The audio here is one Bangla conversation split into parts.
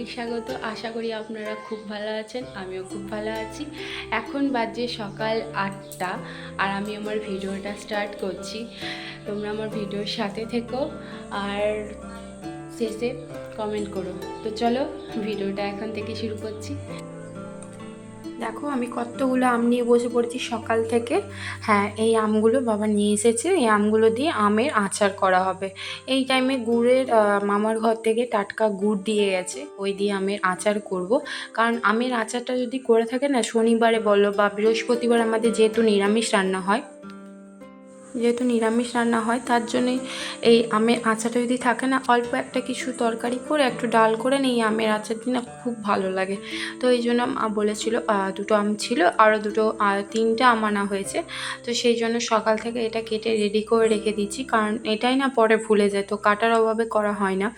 অনেক স্বাগত। আশা করি আপনারা খুব ভালো আছেন, আমিও খুব ভালো আছি। এখন বাজে সকাল আটটা আর আমি আমার ভিডিওটা স্টার্ট করছি। তোমরা আমার ভিডিওর সাথে থেকো আর শেষে কমেন্ট করো। তো চলো ভিডিওটা এখন থেকে শুরু করছি। দেখো আমি কতগুলো আম নিয়ে বসে পড়েছি সকাল থেকে। হ্যাঁ এই আমগুলো বাবা নিয়ে এসেছে। এই আমগুলো দিয়ে আমের আচার করা হবে। এই টাইমে গুড়ের মামার ঘর থেকে টাটকা গুড় দিয়ে গেছে। ওই দিয়ে আমের আচার করব। কারণ আমের আচারটা যদি করে থাকে না, শনিবারে বলো বা বৃহস্পতিবার আমাদের যেহেতু নিরামিষ রান্না হয় যেহেতু নিরামিষ রান্না হয় তার জন্যে এই আমের আচারটা যদি থাকে না অল্প একটা কিছু তরকারি করে একটু ডাল করে নিই আমের আচারটি না খুব ভালো লাগে। তো এই জন্য বলেছিল দুটো আম ছিল আরও দুটো তিনটে আম আনা হয়েছে। তো সেই জন্য সকাল থেকে এটা কেটে রেডি করে রেখে দিচ্ছি কারণ এটাই না পরে ভুলে যায় তো কাটার অভাবে করা হয় না।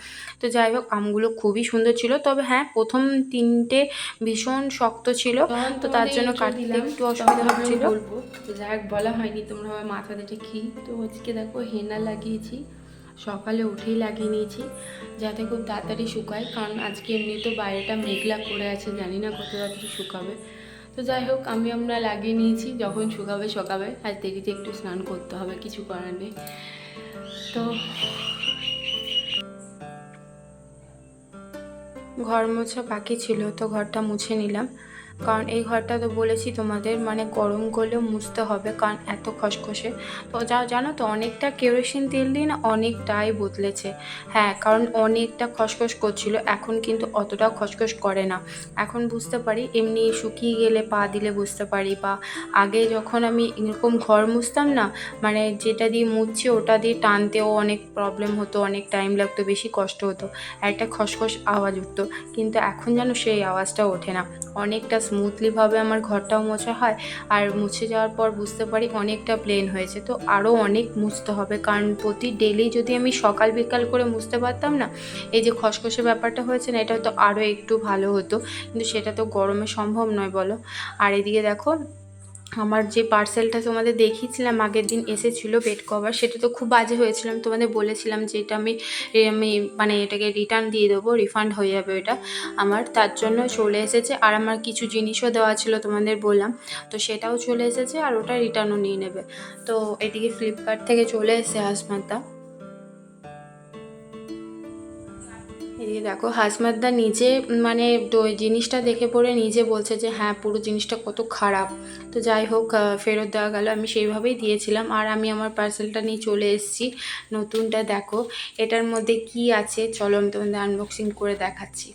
তো যাই হোক আমগুলো খুবই সুন্দর ছিল তবে হ্যাঁ প্রথম তিনটে ভীষণ শক্ত ছিল তো তার জন্য কাটতে একটু অসুবিধা হচ্ছিল। বলব যাই হোক বলা হয়নি তোমরা মাথা দেখে কি তো আজকে দেখো হেনা লাগিয়েছি। সকালে উঠেই লাগিয়ে নিয়েছি। যাতে খুব তাড়াতাড়ি শুকায়। কারণ আজকে এমনি তো বাইরেটা মেঘলা করে আছে, জানি না কত তাড়াতাড়ি শুকাবে। তো যাই হোক, আমি আমরা লাগিয়ে নিয়েছি। যখন শুকাবে শুকাবে আর দেরিতে একটু স্নান করতে হবে, কিছু করার নেই। তো ঘর মোছা বাকি ছিল, তো ঘরটা মুছে নিলাম। কারণ এই ঘরটা তো বলেছি তোমাদের মানে গরম করলেও মুছতে হবে, কারণ এত খসখসে। তো যা, জানো তো, অনেকটা কেরোসিন তেল দিয়ে না অনেকটাই বদলেছে। হ্যাঁ কারণ অনেকটা খসখস করছিল, এখন কিন্তু অতটাও খসখস করে না। এখন বুঝতে পারি, এমনি শুকিয়ে গেলে পা দিলে বুঝতে পারি, বা আগে যখন আমি এরকম ঘর মুছতাম না মানে যেটা দিয়ে মুছছি ওটা দিয়ে টানতেও অনেক প্রবলেম হতো, অনেক টাইম লাগতো, বেশি কষ্ট হতো। একটা খসখস আওয়াজ উঠতো, কিন্তু এখন যেন সেই আওয়াজটা ওঠে না। অনেকটা স্মুথলিভাবে আমার ঘরটাও মোছা হয় আর মুছে যাওয়ার পর বুঝতে পারি অনেকটা প্লেন হয়েছে। তো আরও অনেক মুছতে হবে কারণ প্রতি ডেলি যদি আমি সকাল বিকাল করে মুছতে পারতাম না, এই যে খসখসে ব্যাপারটা হয়েছে না, এটা হয়তো আরও একটু ভালো হতো। কিন্তু সেটা তো গরমে সম্ভব নয় বলো। আর এদিকে দেখো আমার যে পার্সেলটা তোমাদের দেখিয়েছিলাম আগের দিন এসেছিল বেড কভার সেটা তো খুব বাজে হয়েছিল। আমি তোমাদের বলেছিলাম যে এটা আমি আমি মানে এটাকে রিটার্ন দিয়ে দেবো রিফান্ড হয়ে যাবে এটা আমার তার জন্য চলে এসেছে, আর আমার কিছু জিনিসও দেওয়া ছিল তোমাদের বললাম। তো সেটাও চলে এসেছে, আর ওটা রিটার্নও নিয়ে নেবে। তো এদিকে ফ্লিপকার্ট থেকে চলে এসেছে হাসমাতা এদিকে দেখো হাসমাতদা নিজে মানে জিনিসটা দেখে পড়ে নিজে বলছে যে হ্যাঁ পুরো জিনিসটা কত খারাপ। তো যাই হোক ফেরত দেওয়া গেল। আমি সেইভাবেই দিয়েছিলাম। আর আমি আমার পার্সেলটা নিয়ে চলে এসেছি। নতুনটা দেখো, এটার মধ্যে কি আছে? চলো আমি তোমাদের আনবক্সিং করে দেখাচ্ছি।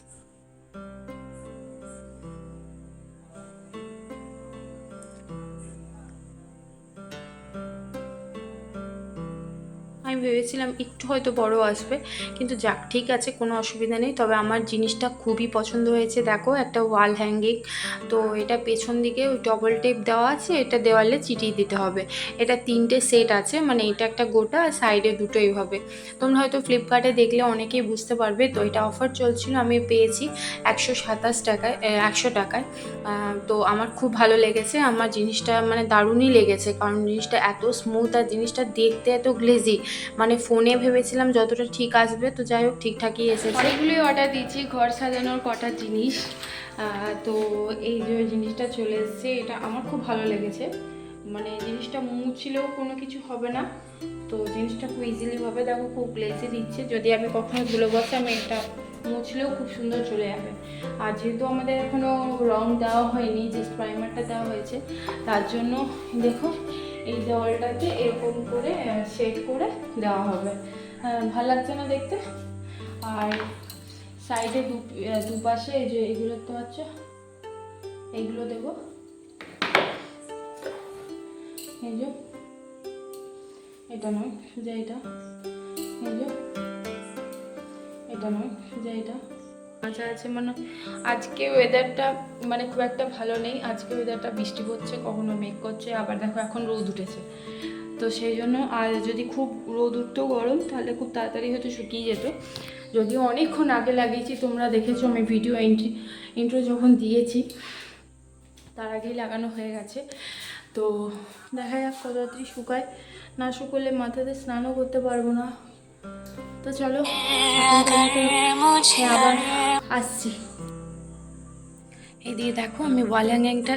আমি ভেবেছিলাম একটু হয়তো বড় আসবে, কিন্তু যাক, ঠিক আছে, কোনো অসুবিধা নেই। তবে আমার জিনিসটা খুবই পছন্দ হয়েছে, দেখো, একটা ওয়াল হ্যাঙ্গিং তো এটা পেছন দিকে ওই ডবল টেপ দেওয়া আছে, এটা দেওয়ালে চিটিয়ে দিতে হবে। এটা তিনটে সেট আছে মানে এটা একটা গোটা আর সাইডে দুটো এইভাবে তোমরা হয়তো ফ্লিপকার্টে দেখলে অনেকেই বুঝতে পারবে, তো এটা অফার চলছিল, আমি পেয়েছি একশো সাতাশ টাকায় একশো টাকায়। তো আমার খুব ভালো লেগেছে, আমার জিনিসটা মানে দারুণই লেগেছে, কারণ জিনিসটা এত স্মুথ আর জিনিসটা দেখতে এত গ্লেজি মানে ফোনে ভেবেছিলাম যতটা ঠিক আসবে, তো যাই হোক ঠিকঠাকই এসেছে। অনেকগুলোই অর্ডার দিয়েছি, ঘর সাজানোর কটা জিনিস তো এই যে জিনিসটা চলে এসেছে, এটা আমার খুব ভালো লেগেছে। মানে জিনিসটা মুছলেও কোনো কিছু হবে না, তো জিনিসটা খুব ইজিলি ভাবে দেখো, খুব গ্লেজি দিচ্ছে। যদি আমি কখনো ধুলো বসে আমি এটা মুছলেও খুব সুন্দর চলে যাবে। আর যেহেতু আমাদের এখনও রং দেওয়া হয়নি জাস্ট প্রাইমারটা দেওয়া হয়েছে, তার জন্য দেখো এই দেওয়ালটাতে এরকম করে সেট করে দেওয়া হবে। ভালো লাগছে না দেখতে? আর সাইডে দু দুপাশে এই যে এগুলো দেখতে পাচ্ছ? এইগুলো দেবো। এই যে, এটা নয় সোজা এটা। এই যে, এটা নয় সোজা এটা। আচ্ছা আছে মানে আজকে ওয়েদারটা মানে খুব একটা ভালো নেই। আজকে ওয়েদারটা বৃষ্টি পড়ছে, কখনো মেঘ করছে, আবার দেখো এখন রোদ উঠেছে। তো সেই জন্য আর যদি খুব রোদ উঠতো গরম, তাহলে খুব তাড়াতাড়ি হয়তো শুকিয়ে যেত। যদিও অনেকক্ষণ আগে লাগিয়েছি, তোমরা দেখেছ আমি ভিডিও এন্ট্রি ইন্ট্রো যখন দিয়েছি, তার আগেই লাগানো হয়ে গেছে। তো দেখা যাক কত শুকায়। না শুকোলে মাথাতে স্নানও করতে পারব না। তো চলো আবার আসছি। এদিকে দেখো আমি ওয়াল হ্যাঙ্গিংটা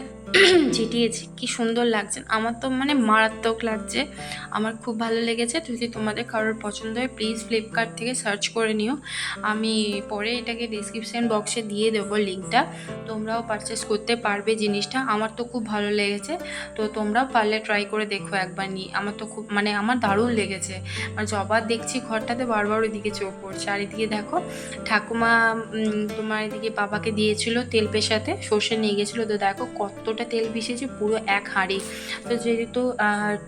চিটিয়েছি কি সুন্দর লাগছে। আমার তো মানে মারাত্মক লাগছে। আমার খুব ভালো লেগেছে। যদি তোমাদের কারোর পছন্দ হয় প্লিজ ফ্লিপকার্ট থেকে সার্চ করে নিও। আমি পরে এটাকে ডিসক্রিপশান বক্সে দিয়ে দেবো লিঙ্কটা তোমরাও পারচেস করতে পারবে জিনিসটা। আমার তো খুব ভালো লেগেছে। তো তোমরাও পারলে ট্রাই করে দেখো একবার নিয়ে। আমার তো খুব মানে আমার দারুণ লেগেছে। মানে যবার দেখছি ঘরটাতে বারবার ওইদিকে চোখ পড়ছে। আর এদিকে দেখো ঠাকুমা তোমার এদিকে বাবাকে দিয়েছিল তেল পেশাতে। সর্ষে নিয়ে গেছিল। তো দেখো কতটা তেল পিসেছে পুরো এক হাঁড়ি। তো যেহেতু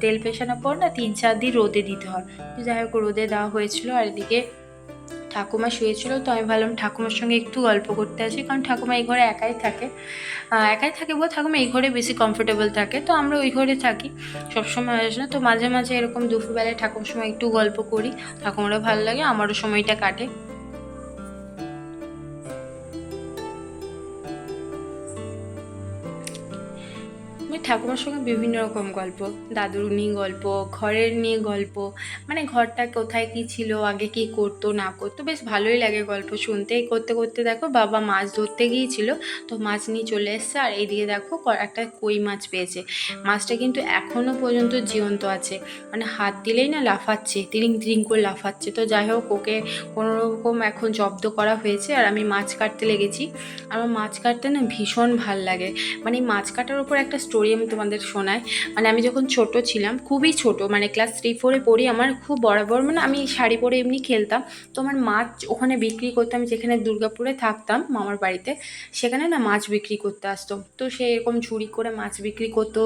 তেল পেশানোর পর না তিন চার দিন রোদে দিতে হয়। তো যাই হোক, রোদে দেওয়া হয়েছিল আর এদিকে ঠাকুমা শুয়েছিল। তো আমি ভাবলাম ঠাকুমার সঙ্গে একটু গল্প করতে আসি, কারণ ঠাকুমা এই ঘরে একাই থাকে। একাই থাকে বল ঠাকুমা এই ঘরে বেশি কমফোর্টেবল থাকে। তো আমরা ওই ঘরে থাকি। সবসময় আসে না। তো মাঝে মাঝে এরকম দুপুরবেলায় ঠাকুমার সময় একটু গল্প করি। ঠাকুমারও ভালো লাগে, আমারও সময়টা কাটে। আমি ঠাকুমার সঙ্গে বিভিন্ন রকম গল্প। দাদুর নিয়ে গল্প, ঘরের নিয়ে গল্প মানে ঘরটা কোথায় কি ছিল, আগে কি করতো, না করতো, বেশ ভালোই লাগে গল্প শুনতে। করতে করতে দেখো বাবা মাছ ধরতে গিয়েছিল, তো মাছ নিয়ে চলে এসছে, আর এইদিকে দেখো একটা কই মাছ পেয়েছে। মাছটা কিন্তু এখনও পর্যন্ত জীবন্ত আছে। মানে হাত দিলেই না লাফাচ্ছে, তিরিং তিরিং করে লাফাচ্ছে। তো যাই হোক, ওকে কোনো রকম এখন জব্দ করা হয়েছে, আর আমি মাছ কাটতে লেগেছি। আমার মাছ কাটতে না ভীষণ ভালো লাগে। মানে মাছ কাটার উপর একটা স্টোরি আমি তোমাদের শোনাই মানে আমি যখন ছোট ছিলাম, খুবই ছোট মানে ক্লাস থ্রি ফোরে পড়ি, আমার খুব বরাবর মানে আমি শাড়ি পরে এমনি খেলতাম। তো আমার মাছ ওখানে বিক্রি করতাম যেখানে দুর্গাপুরে থাকতাম, মামার বাড়িতে, সেখানে না মাছ বিক্রি করতে আসতো। তো সে এরকম ঝুড়ি করে মাছ বিক্রি করতো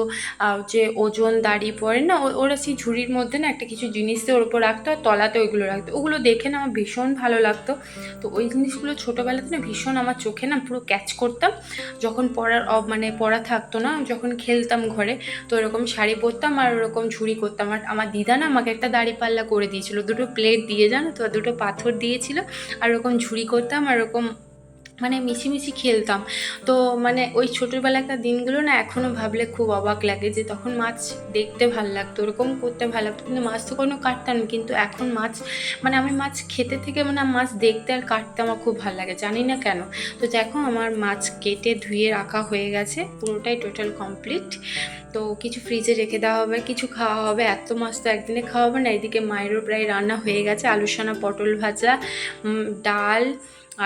যে ওজন, দাড়ি পরে না ওরা সেই ঝুড়ির মধ্যে না একটা কিছু জিনিস ওর উপর রাখতো, আর তলাতে ওইগুলো রাখতো। ওগুলো দেখে না আমার ভীষণ ভালো লাগতো। তো ওই জিনিসগুলো ছোটোবেলাতে না ভীষণ আমার চোখে না পুরো ক্যাচ করতাম। যখন পড়ার মানে পড়া থাকতো না, যখন খেলতাম ঘরে। তো ওরকম শাড়ি পরতাম আর ওরকম ঝুড়ি করতাম। আর আমার দিদা না আমাকে একটা দাড়ি পাল্লা করে দিয়েছিল। দুটো প্লেট দিয়ে জানো তো? দুটো পাথর দিয়েছিল। আর ওরকম ঝুড়ি করতাম আর ওরকম মানে মিছিমিছি খেলতাম। তো মানে ওই ছোটোবেলাকার দিনগুলো না এখনও ভাবলে খুব অবাক লাগে যে তখন মাছ দেখতে ভালো লাগতো, ওরকম করতে ভালো লাগতো। কিন্তু মাছ তো কোনো কাটতাম। কিন্তু এখন মাছ মানে আমি মাছ খেতে থেকে মানে মাছ দেখতে আর কাটতে আমার খুব ভালো লাগে, জানি না কেন। তো দেখো আমার মাছ কেটে ধুয়ে রাখা হয়ে গেছে, পুরোটাই টোটাল কমপ্লিট তো কিছু ফ্রিজে রেখে দেওয়া হবে, কিছু খাওয়া হবে, এত মাছ তো একদিনে খাওয়া হবে না। এদিকে মায়েরও প্রায় রান্না হয়ে গেছে, আলু সানা, পটল ভাজা ডাল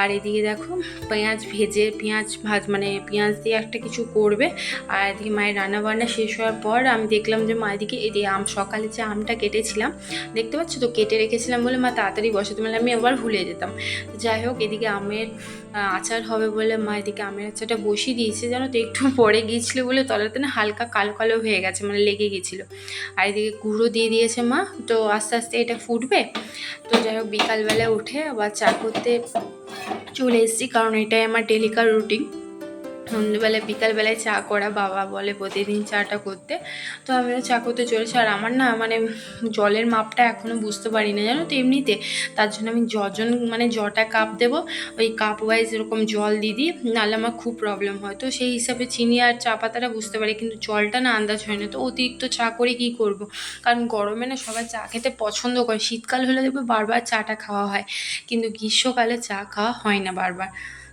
আর এদিকে দেখো, পেঁয়াজ ভেজে, পেঁয়াজ ভাজ মানে পেঁয়াজ দিয়ে একটা কিছু করবে। আর এদিকে মায়ের রান্না বান্না শেষ হওয়ার পর আমি দেখলাম যে মা এদিকে এদিকে আম, সকালে যে আমটা কেটেছিলাম, দেখতে পাচ্ছ তো? কেটে রেখেছিলাম বলে মা তাড়াতাড়ি বসাতে মানে আমি আবার ভুলে যেতাম। যাই হোক, এদিকে আমের আচার হবে বলে মা এদিকে আমের আচারটা বসিয়ে দিয়েছে। জানো তো, একটু পরে গিয়েছিল বলে তলাতে না হালকা কালো কালো হয়ে গেছে মানে লেগে গেছিল আর এদিকে গুঁড়ো দিয়ে দিয়েছে মা। তো আস্তে আস্তে এটা ফুটবে। তো যাই হোক, বিকালবেলা উঠে আবার চা করতে চলে এসেছি কারণ এটাই আমার ডেলিকার রুটিন সন্ধ্যেবেলায়, বিকালবেলায় চা করা বাবা বলে প্রতিদিন চাটা করতে। তো আমিও চা করতে চলেছি। আর আমার না মানে জলের মাপটা এখনও বুঝতে পারি না জানো তো এমনিতে। তার জন্য আমি যজন মানে জটা কাপ দেবো, ওই কাপ ওয়াইজ এরকম জল দিয়ে দিই, নাহলে আমার খুব প্রবলেম হয়। তো সেই হিসাবে চিনি আর চা পাতাটা বুঝতে পারি, কিন্তু জলটা না আন্দাজ হয় না। তো অতিরিক্ত চা করে কী করব? কারণ গরমে না সবাই চা খেতে পছন্দ করে। শীতকাল হলে দেখবে বারবার চাটা খাওয়া হয়, কিন্তু গ্রীষ্মকালে চা খাওয়া হয় না বারবার।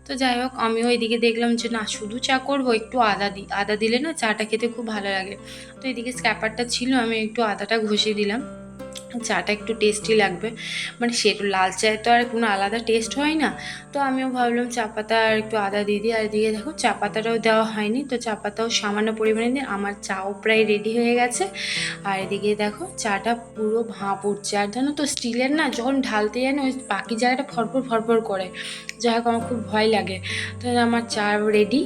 তো যাই হোক, আমিও এদিকে দেখলাম যে, না, শুধু চা করব, একটু আদা দিই আদা দিলে না চাটা খেতে খুব ভালো লাগে। তো এদিকে স্ক্যাপারটা ছিল, আমি একটু আদাটা ঘষে দিলাম। চাটা একটু টেস্টি লাগবে। মানে সেটা লাল চায়ের তো আর কোনো আলাদা টেস্ট হয় না। তো আমিও ভাবলাম চা পাতা আর একটু আদা দিয়ে দিই, আর এদিকে দেখো চা পাতাটাও দেওয়া হয়নি। তো চা পাতাও সামান্য পরিমাণে দিই আমার চাও প্রায় রেডি হয়ে গেছে। আর এদিকে দেখো চাটা পুরো ভাঁপ পড়ছে আর জানো তো স্টিলের না যখন ঢালতে যায় না, ওই বাকি জায়গাটা ফরফর ফরফর করে। যাই হোক, আমার খুব ভয় লাগে। তো আমার চা রেডি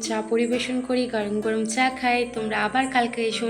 চা পরিবেশন করি গরম গরম চা খাই তোমরা আবার কালকে এসো